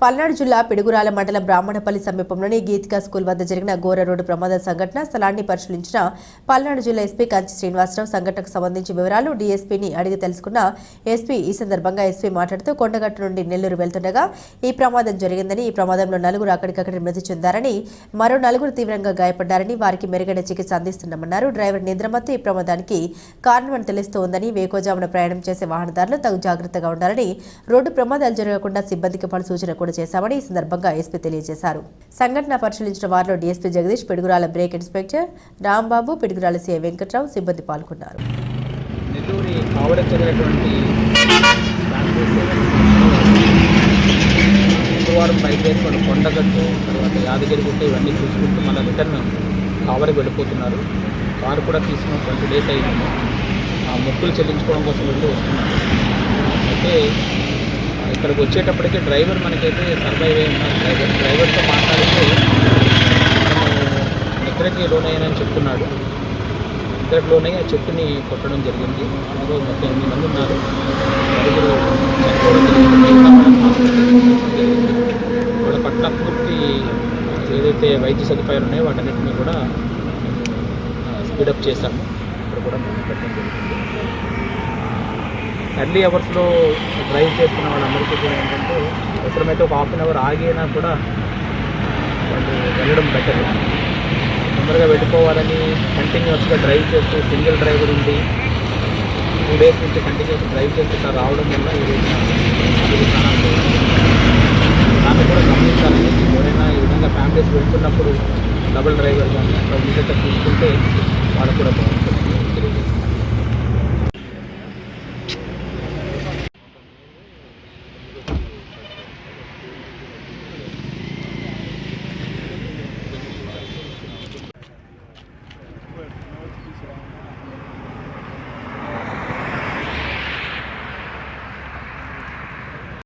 పల్నాడు జిల్లా పిడుగురాల మండలం బ్రాహ్మణపల్లి సమీపంలోని గీతికా స్కూల్ వద్ద జరిగిన ఘోర రోడ్డు ప్రమాద సంఘటన స్థలాన్ని పరిశీలించిన పల్నాడు జిల్లా ఎస్పీ కంచి శ్రీనివాసరావు సంఘటనకు సంబంధించి వివరాలు డీఎస్పీని అడిగి తెలుసుకున్న ఎస్పీ ఈ సందర్భంగా ఎస్పీ మాట్లాడుతూ కొండగట్టు నుండి నెల్లూరు వెళ్తుండగా ఈ ప్రమాదం జరిగిందని ఈ ప్రమాదంలో నలుగురు అక్కడికక్కడ మృతి చెందారని మరో నలుగురు తీవ్రంగా గాయపడ్డారని వారికి మెరుగైన చికిత్స అందిస్తున్నామన్నారు. డ్రైవర్ నిద్రమత్తు ఈ ప్రమాదానికి కారణమని తెలుస్తూ ఉందని వేకోజామున ప్రయాణం చేసే వాహనదారులు తగు జాగ్రత్తగా ఉండాలని రోడ్డు ప్రమాదాలు జరగకుండా సిబ్బందికి పలు సూచన కూడా చేశామని ఈ సందర్భంగా ఎస్పీ తెలియజేశారు. సంఘటన పరిశీలించిన వారిలో DSP Jagadish Piduguralla brake inspector Rambabu Piduguralla CI Venkatrao సిబ్బంది పాల్గొన్నారు. శుక్రవారం బయలుదేరి వాళ్ళు కొండగట్టు తర్వాత యాదగిరిగుట్ట ఇవన్నీ చూసుకుంటూ మళ్ళీ రిటర్న్ కావరికి వెళ్ళిపోతున్నారు. కారు కూడా తీసుకుని ట్వంటీ డేస్ అయింది. ఆ మొక్కులు చెల్లించుకోవడం కోసం వెళ్ళి వస్తున్నారు. అయితే ఇక్కడికి వచ్చేటప్పటికి డ్రైవర్ మనకైతే సర్వైవ్ అయి డ్రైవర్ డ్రైవర్తో మాట్లాడితే నిద్రకి లోనయ్యానని చెప్తున్నాడు. లోనయ్య ఆ చెట్టుని కొట్టడం జరిగింది. అందులో మొత్తం ఎనిమిది మంది ఉన్నారు. నలుగురు చనిపోవడం జరిగింది. వాళ్ళ పట్ల పూర్తి ఏదైతే వైద్య సదుపాయాలు ఉన్నాయో వాటన్నిటిని కూడా స్పీడప్ చేశాము. ఇక్కడ కూడా ఎర్లీ అవర్స్లో డ్రైవ్ చేస్తున్న వాళ్ళందరికీ కూడా ఏంటంటే అవసరమైతే ఒక హాఫ్ అన్ అవర్ ఆగినా కూడా వాళ్ళు వెళ్ళడం బెటర్ తొందరగా వెళ్ళిపోవాలని కంటిన్యూస్గా డ్రైవ్ చేస్తూ సింగిల్ డ్రైవర్ ఉండి టూ డేస్ నుంచి కంటిన్యూస్ డ్రైవ్ చేస్తూ ఇట్లా రావడం వల్ల ఈ దాన్ని కూడా గమనించాలని ఎవరైనా ఈ విధంగా ఫ్యామిలీస్ వెళ్తున్నప్పుడు డబుల్ డ్రైవర్ కానీ అట్లా ఉండేటట్టు చూసుకుంటే వాళ్ళకు కూడా బాగుంటుంది.